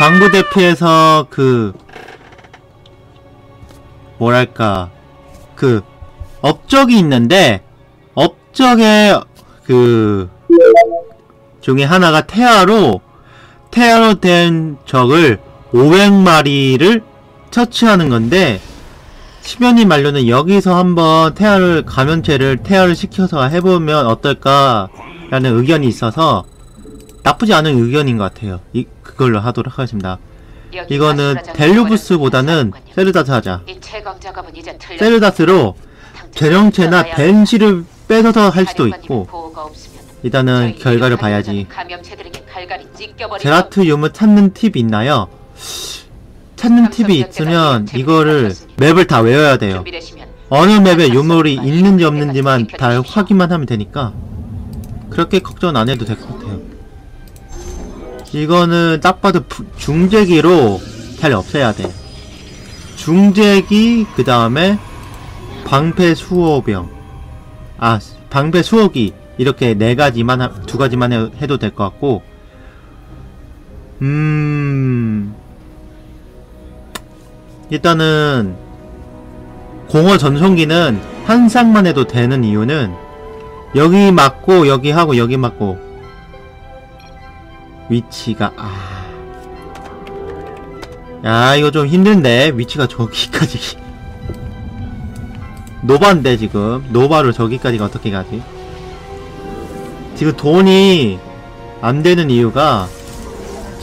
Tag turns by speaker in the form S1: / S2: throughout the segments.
S1: 광부 대피에서 그 뭐랄까 그 업적이 있는데 업적의 그 중에 하나가 태아로 태아로 된 적을 500마리를 처치하는 건데 시면이 만료는 여기서 한번 태아를 감염체를 태아를 시켜서 해보면 어떨까 라는 의견이 있어서 나쁘지 않은 의견인 것 같아요. 이 그걸로 하도록 하겠습니다. 이거는 델루브스보다는 세르다스 하자. 세르다스로 전형체나 벤시를 뺏어서 할 수도 있고 일단은 결과를 봐야지. 제라트 유무 찾는 팁이 있나요? 찾는 팁이 있으면 이거를 맵을 다 외워야 돼요. 어느 맵에 유물이 있는지 없는지만 다 확인만 하면 되니까 그렇게 걱정 안 해도 될 것 같아요. 이거는 딱 봐도 부- 중재기로 잘 없애야 돼. 중재기 그 다음에 방패 수호병. 아 방패 수호기. 이렇게 네 가지만 하- 두 가지만 해, 해도 될 것 같고. 음 일단은 공허 전송기는 한 쌍만 해도 되는 이유는 여기 맞고 여기 하고 여기 맞고 위치가 아. 야 이거 좀 힘든데 위치가 저기까지 노바인데 지금 노바를 저기까지가 어떻게 가지 지금 돈이 안 되는 이유가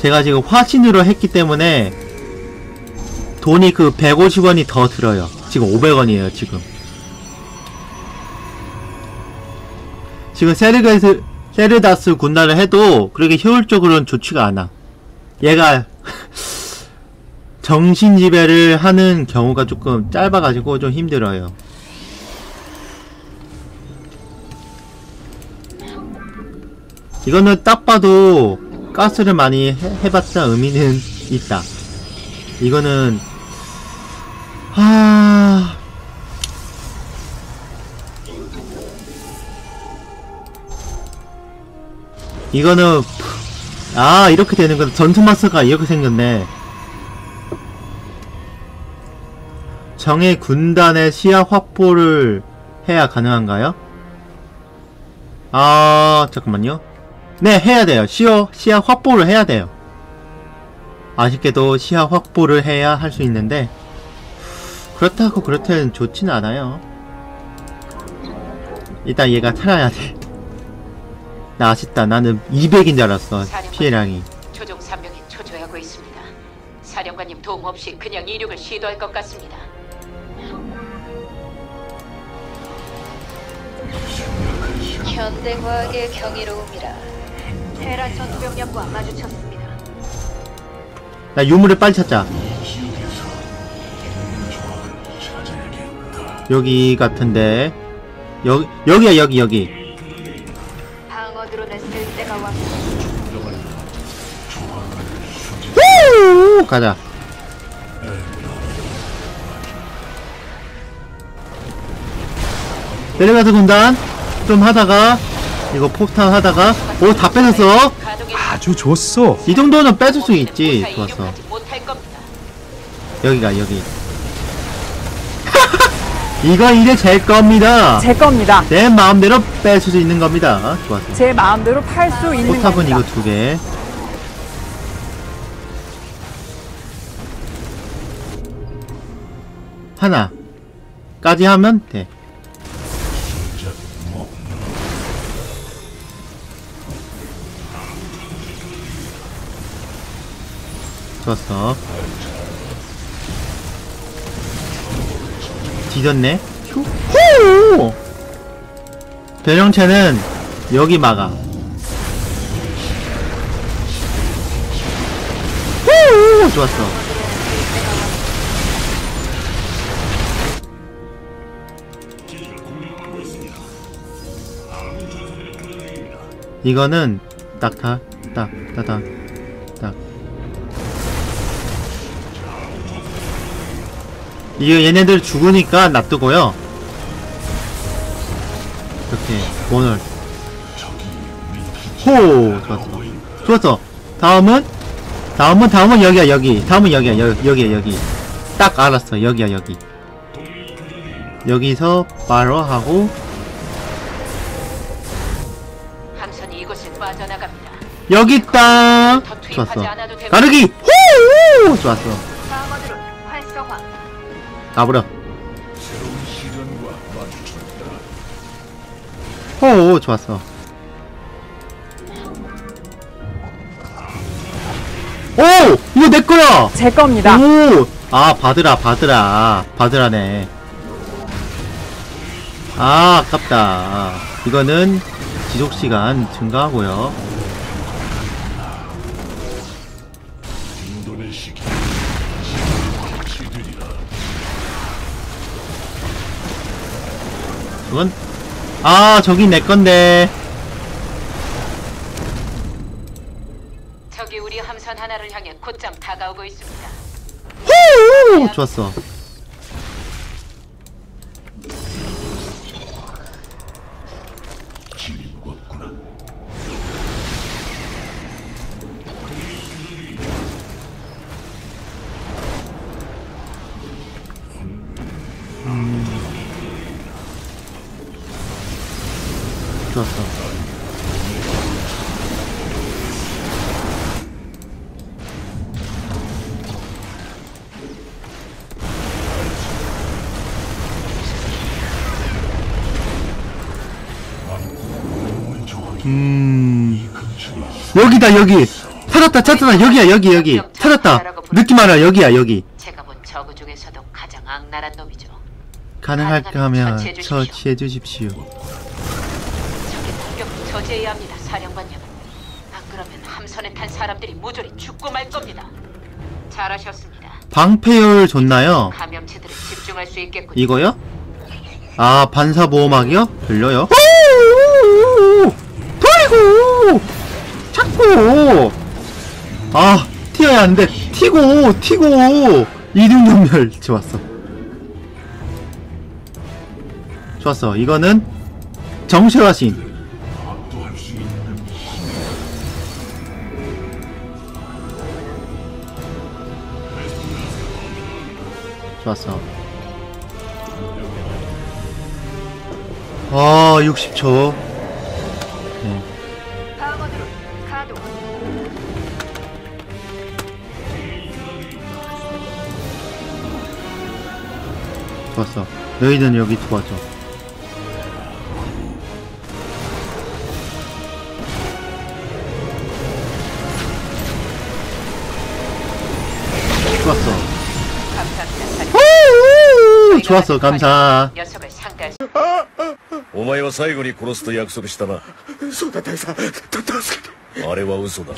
S1: 제가 지금 화신으로 했기 때문에 돈이 그 150원이 더 들어요. 지금 500원이에요, 지금. 지금 세르가스, 세르다스 군단을 해도 그렇게 효율적으로는 좋지가 않아. 얘가 정신 지배를 하는 경우가 조금 짧아가지고 좀 힘들어요. 이거는 딱 봐도 가스를 많이 해, 해봤자 의미는 있다. 이거는 하 이거는 아 이렇게 되는 건 전투 마스가 이렇게 생겼네. 정의 군단의 시야 확보를 해야 가능한가요? 아 잠깐만요. 네 해야 돼요. 시야 시야 확보를 해야 돼요. 아쉽게도 시야 확보를 해야 할 수 있는데 그렇다고 그렇다는 좋지는 않아요. 일단 얘가 살아야 돼. 나 아쉽다. 나는 200인 줄 알았어. 피해량이.
S2: 조종 3명이 초조해하고 있습니다. 사령관님 도움 없이 그냥 이륙을 시도할 것 같습니다.
S3: 현대과학의 경이로움이라 테란 전투병력과 마주쳤습니다.
S1: 나 유물을 빨리 찾자. 여기 같은데. 여기, 여기야, 여기, 여기.
S3: 때가.
S1: 후! 가자. 내려가서 군단 좀 하다가 이거 폭탄 하다가 오 다 뺏었어
S4: 아주 좋소.
S1: 이 정도는 뺏을 수 있지 좋았어. 여기가 여기 이거 이제 제 겁니다.
S5: 제 겁니다.
S1: 내 마음대로 뺏을 수 있는 겁니다. 좋았어
S5: 제 마음대로 팔 수 있는
S1: 포탑은
S5: 겁니다.
S1: 이거 두 개. 하나까지 하면 돼. 좋았어 뒤졌네. 후! 변형체는 여기 막아. 후! 좋았어. 이거는 딱다 딱, 따다, 이게 얘네들 죽으니까 놔두고요. 이렇게 원을 호 좋았어. 좋았어. 다음은 다음은 다음은 여기야 여기 다음은 여기야 여, 여기야 여기 딱 알았어 여기야 여기 여기서 바로 하고
S2: 함선이 이곳을 빠져나갑니다.
S1: 여기 있다 좋았어. 가르기 후 좋았어. 가버려
S4: 마주쳤다.
S1: 호 좋았어 오 이거 내 거야
S5: 제 겁니다.
S1: 오! 아, 받으라, 받으라. 받으라네. 아, 아깝다. 이거는 지속시간 증가하고요. 이건, 아, 저기 내 건데.
S2: 적이 우리 함선 하나를 향해 곧장 다가오고 있습니다.
S1: 후! 좋았어. 좋았어. 음, 여기다, 여기. 찾았다, 찾았다. 여기야, 여기, 여기. 찾았다. 느낌 알아, 여기야, 여기.
S2: 제가 본 저그 중에서도 가장 악랄한 놈이죠.
S1: 가능할까 하면
S2: 처치해 주십시오. 저지해야 합니다, 사령관님. 안 그러면 함선에 탄 사람들이 모조리 죽고 말 겁니다. 잘하셨습니다.
S1: 방패율 좋나요?
S2: 감염체들에 집중할 수 있겠군요.
S1: 이거요? 아 반사 보호막이요? 들려요? 돌고 찾고 아 튀어야 안 돼 튀고 튀고 이등병멸 좋았어 좋았어 이거는 정실화신 좋았어 아 60초 네.
S3: 방어 드론 가동.
S1: 좋았어 너희는 여기 도와줘 좋았어
S2: 감사 녀석을 상대할 수
S6: お前は最後に殺すと約束したな。
S4: そうだ大佐た助けて
S6: あれは嘘だ。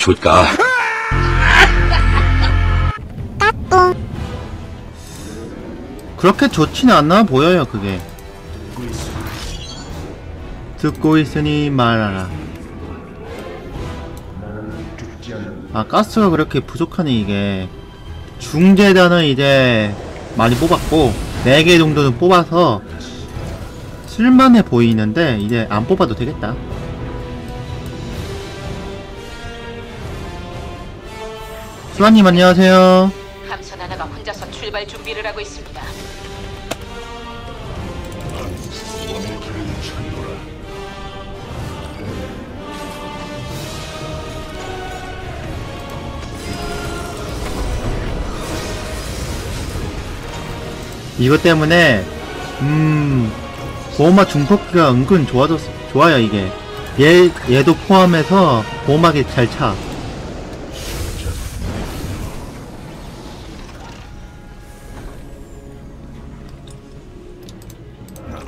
S1: 그렇게 좋지는 않나 보여요 그게 듣고 있으니 말하라 아 가스가 그렇게 부족하니 이게 중재단은 이제 많이 뽑았고 4개 정도는 뽑아서 쓸만해 보이는데 이제 안 뽑아도 되겠다 수아님 안녕하세요
S2: 함선 하나가 혼자서 출발 준비를 하고 있습니다.
S1: 이것 때문에 음 보호막 중폭기가 은근 좋아졌 좋아요 이게 얘 얘도 포함해서 보호막이 잘 차.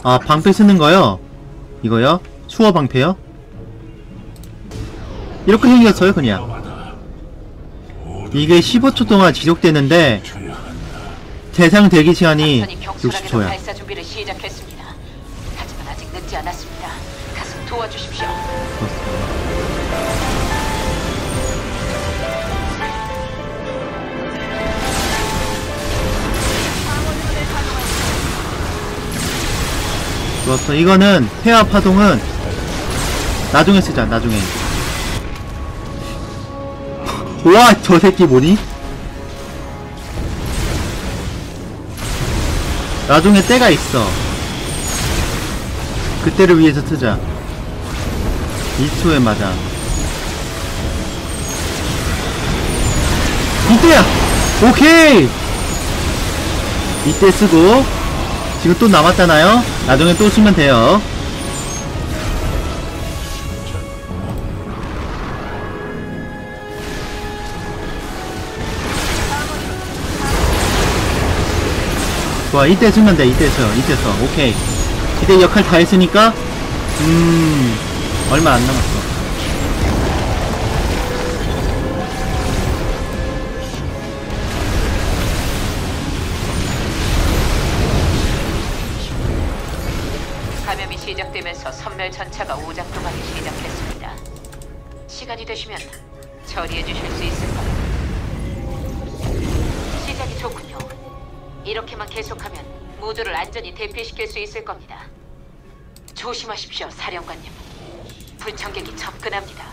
S1: 아 방패 쓰는 거요? 이거요? 수어 방패요? 이렇게 생겼어요 그냥 이게 15초 동안 지속되는데. 대상 대기 시간이
S2: 함선이 경솔하게도
S1: 60초야.
S2: 발사 준비를 시작했습니다. 하지만 아직 늦지 않았습니다. 가서 도와주십시오.
S1: 좋았어. 이거는 태아 파동은 나중에 쓰자. 나중에. 와, 저 새끼 뭐니? 나중에 때가 있어. 그때를 위해서 쓰자. 2초에 맞아. 이때야! 오케이! 이때 쓰고, 지금 또 남았잖아요? 나중에 또 쓰면 돼요. 좋아, 이때 쓰면 돼, 이때 써, 이때 써. 오케이. 이때 역할 다 했으니까, 음, 얼마 안 남았어.
S2: 감염이 시작되면서 선멸 전차가 오작동하기 시작했습니다. 시간이 되시면 처리해 주실 수 있을까요? 시작이 좋군요. 이렇게만 계속하면 모두를 안전히 대피시킬 수 있을 겁니다. 조심하십시오, 사령관님. 불청객이 접근합니다.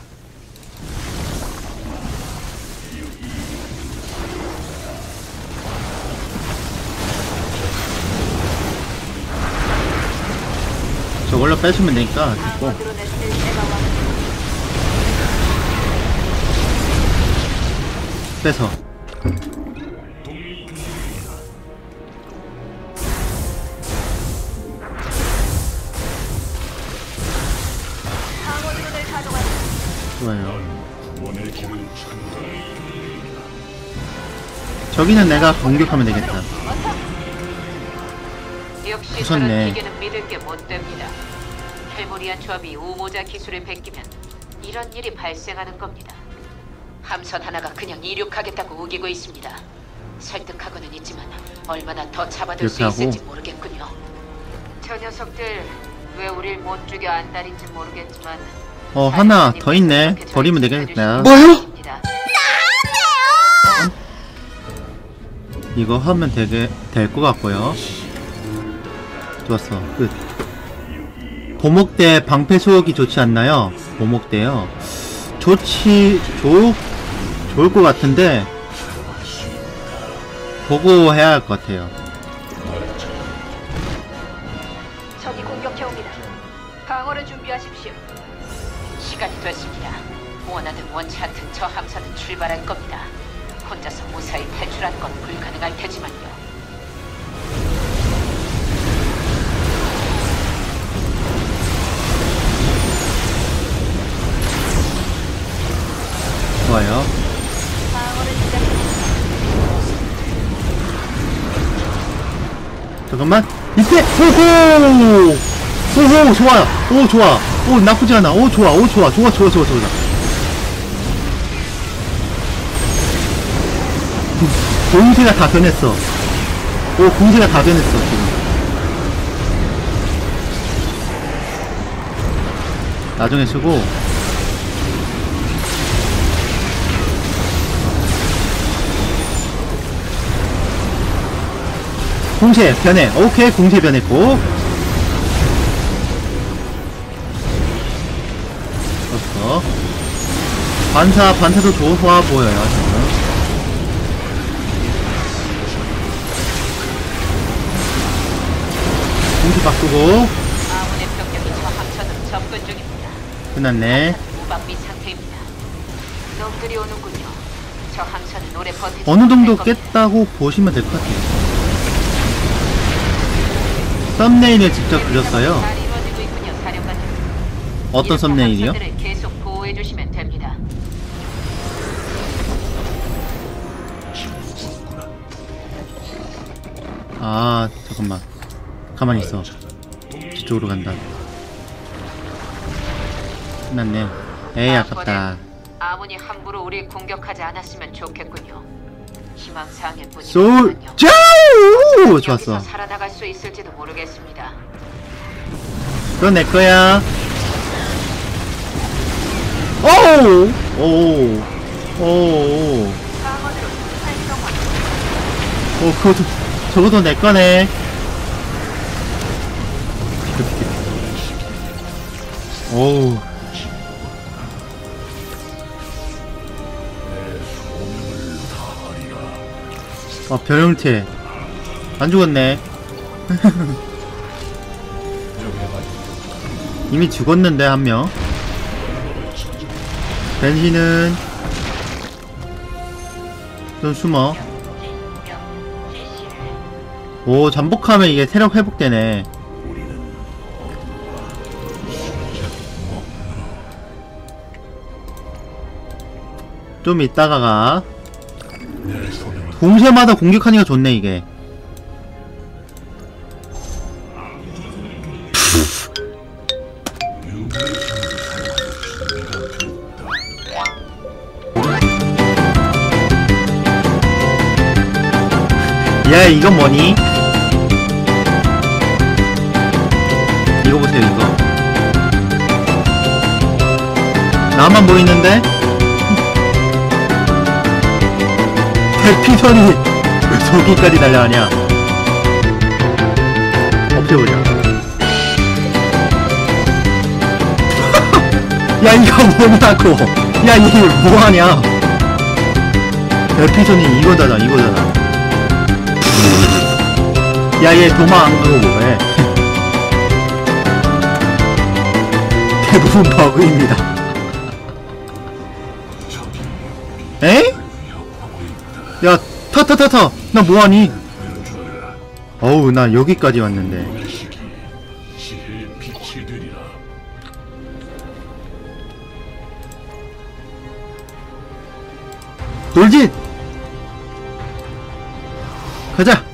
S1: 저걸로 빼시면 되니까, 됐고. 빼서. 저기는 내가 공격하면 되겠다.
S2: 역시
S1: 부쉈네.
S2: 저런 기계는 믿을 게 못 됩니다. 헬모리안 조합이 우모자 기술을 베끼면 이런 일이 발생하는 겁니다. 함선 하나가 그냥 이륙하겠다고 우기고 있습니다. 설득하고는 있지만 얼마나 더 잡아둘 수
S1: 이렇게 하고.
S2: 있을지 모르겠군요. 저 녀석들 왜 우릴 못 죽여 안달인지 모르겠지만
S1: 어, 하나 더 있네. 버리면 되겠다.
S2: 분이
S1: 이거 하면 되게, 될 것 같고요. 좋았어. 끝. 보목대 방패 수역이 좋지 않나요? 보목대요. 좋지, 좋, 좋을 것 같은데, 보고 해야 할 것 같아요.
S2: 원하든 원치 않든 저 함선은 출발할 겁니다. 혼자서 무사히 탈출하는 건 불가능할 테지만요.
S1: 좋아요. 잠깐만. 이때! 호호! 호호! 좋아! 오, 좋아! 오, 나쁘지 않아. 오, 좋아. 오, 좋아. 좋아, 좋아, 좋아, 좋아. 공세가 다 변했어. 오, 공세가 다 변했어, 지금. 나중에 쓰고. 공세 변해. 오케이, 공세 변했고. 좋았어. 반사, 반사도 좋아 보여요, 공세 바꾸고.
S2: 아문의 병력이 저 함선으로 접근 중입니다.
S1: 끝났네.
S2: 무방비 상태입니다. 놈들이 오는군요. 저 함선은 오래 버티지
S1: 어느 정도
S2: 못할 겁니다.
S1: 깼다고 보시면 될 것 같아요. 썸네일을 직접 그렸어요.
S2: 잘 이루어지고 있군요, 사령관님.
S1: 어떤
S2: 이렇게
S1: 썸네일이요?
S2: 함선들을 계속 보호해 주시면 됩니다.
S1: 아, 잠깐만. 가만히 있어. 뒤쪽으로 간다. 끝났네. 에이, 아깝다.
S2: 아문이 함부로 우리 공격하지 않았으면 좋겠군요. 희망사항일
S1: 솔,
S2: 뿐이군요.
S1: 좋았어.
S2: 살아나갈 수 있을지도 모르겠습니다.
S1: 그건 내 거야. 오우! 오우! 오우! 오, 그것도, 저것도 내 거네. 오우. 아 변형태 안 죽었네. 이미 죽었는데 한명. 벤시는 좀 숨어. 오 잠복하면 이게 체력 회복되네 좀 이따가 가 동시에마다 공격하니까 좋네 이게 야 이건 뭐니? 이거 보세요 이거 나만 보이는데? 대피선이 왜 저기까지 날아가냐? 없애보자 야 이거 뭐냐고. 야 이게 뭐하냐? 대피선이 이거잖아 이거잖아. 야, 얘 도망 안 가고 뭐해? 대부분 버그입니다. 야, 타, 타, 타, 타! 나 뭐하니? 어우, 나 여기까지 왔는데. 돌진! 가자!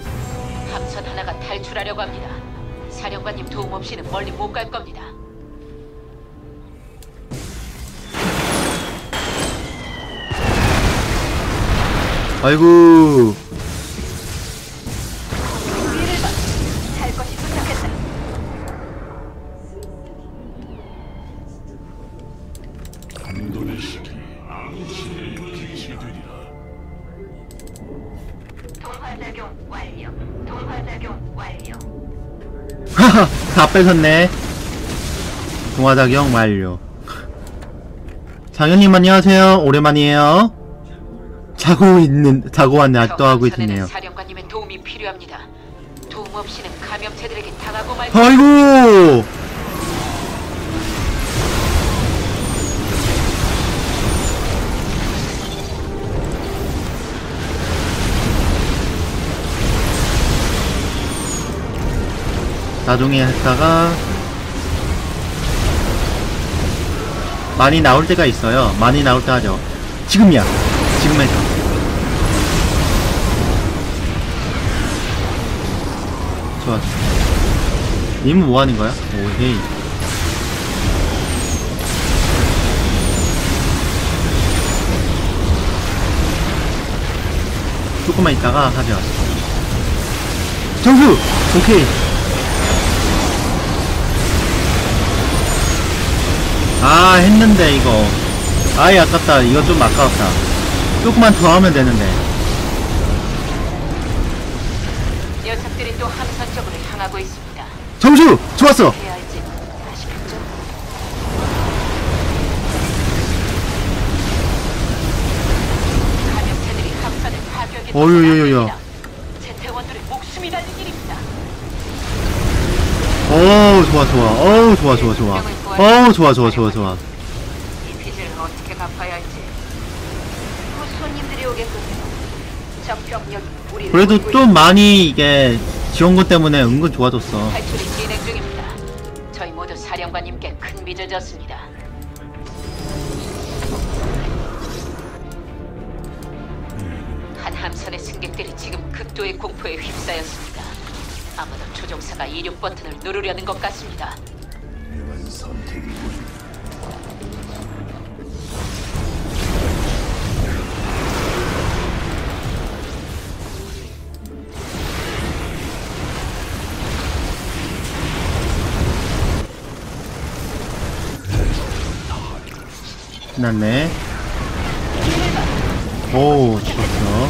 S2: 하하, 다
S1: 뺏었네. 동화작용 완료. 장현님 안녕하세요. 오랜만이에요. 자고 있는, 자고 왔네. 아직도 하고 있네요.
S2: 사령관님의 도움이 필요합니다. 도움 없이는 감염체들에게 당하고 말.
S1: 아이고! 나중에 했다가 많이 나올 때가 있어요. 많이 나올 때 하죠. 지금이야. 지금 해줘. 좋아. 님은 뭐 하는 거야? 오헤이. 조금만 있다가 하자. 정수! 오케이. 아, 했는데, 이거. 아이, 아깝다. 이거 좀 아까웠다. 조금만 더 하면 되는데.
S2: 향하고 있습니다.
S1: 정수! 좋았어!
S2: 해야 할지 아시겠죠? 감염체들이 함선을 파괴하게
S1: 어유유유유.
S2: 제태원들의 목숨이 달린 일입니다.
S1: 어우, 좋아, 좋아. 어우, 좋아, 좋아, 좋아. 어우, 좋아, 좋아, 좋아, 좋아.
S2: 이 빚을 어떻게 갚아야 할지
S3: 곧 손님들이 오겠군요. 적 병력이 우리를
S1: 그래도 좀 많이 이게 지원군 때문에 은근 좋아졌어.
S2: 탈출이 진행 중입니다. 저희 모두 사령관님께 큰 빚을 졌습니다. 한 함선의 승객들이 지금 극도의 공포에 휩싸였습니다. 아무도 조종사가 이륙 버튼을 누르려는 것 같습니다.
S1: 끝났네. 오, 좋았어.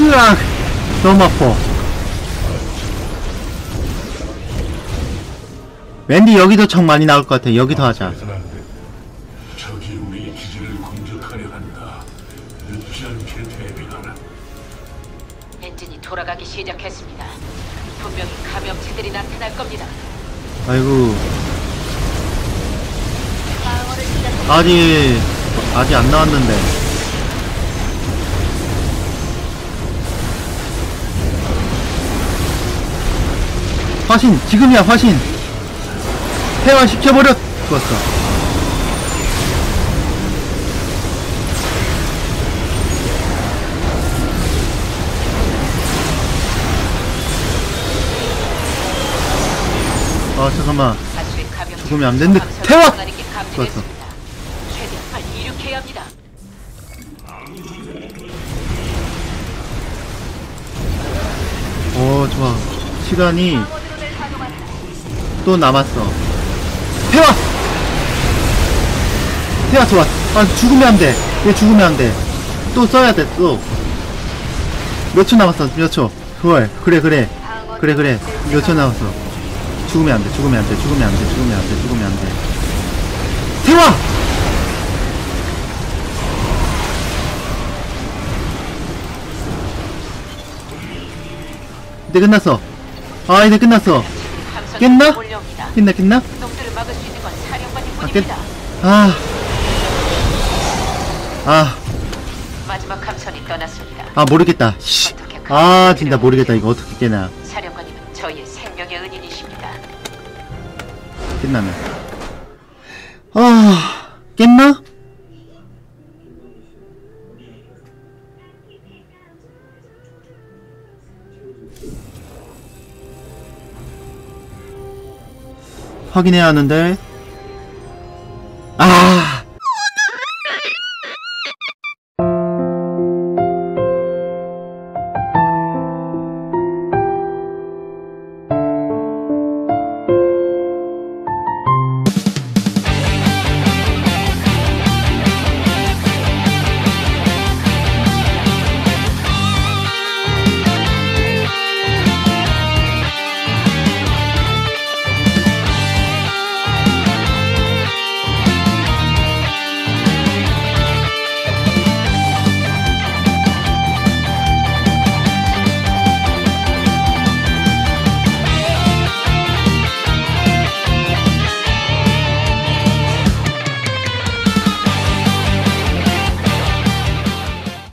S1: 으악! 너무 아파. 웬디 여기도 청 많이 나올 것 같아. 여기도 하자.
S4: 그래서는 안 돼. 적이 우리 기지를 공격하려 한다. 늦지 않게
S2: 엔진이 돌아가기 시작했습니다. 분명히 감염체들이 나타날 겁니다.
S1: 아이고. 아직 아직 안 나왔는데. 화신 지금이야 화신. 해와 시켜버렸 좋았어. 아 잠깐만. 죽으면 안 되는데 태워!
S2: 감지됐
S1: 오 좋아. 시간이. 또 남았어. 태화! 태화 좋아. 아 죽으면 안돼. 얘 죽으면 안돼. 또 써야 돼또몇 초 남았어? 몇초? 그걸. 그래 그래. 그래 그래. 몇 초 남았어? 죽으면 안돼 죽으면 안돼 죽으면 안돼 죽으면 안돼 죽으면 안돼. 태화 이제 끝났어 아 이제 끝났어 깼나?
S2: 있는 건
S1: 아,
S2: 사령관님뿐입니다.
S1: 아. 아,
S2: 마지막 함선이 떠났습니다.
S1: 아 모르겠다. 씨. 아, 진짜 모르겠다. 이거 어떻게 깨나.
S2: 사령관님은 저희의 생명의 은인이십니다.
S1: 끝나면. 아, 깼나? 확인해야 하는데. 아!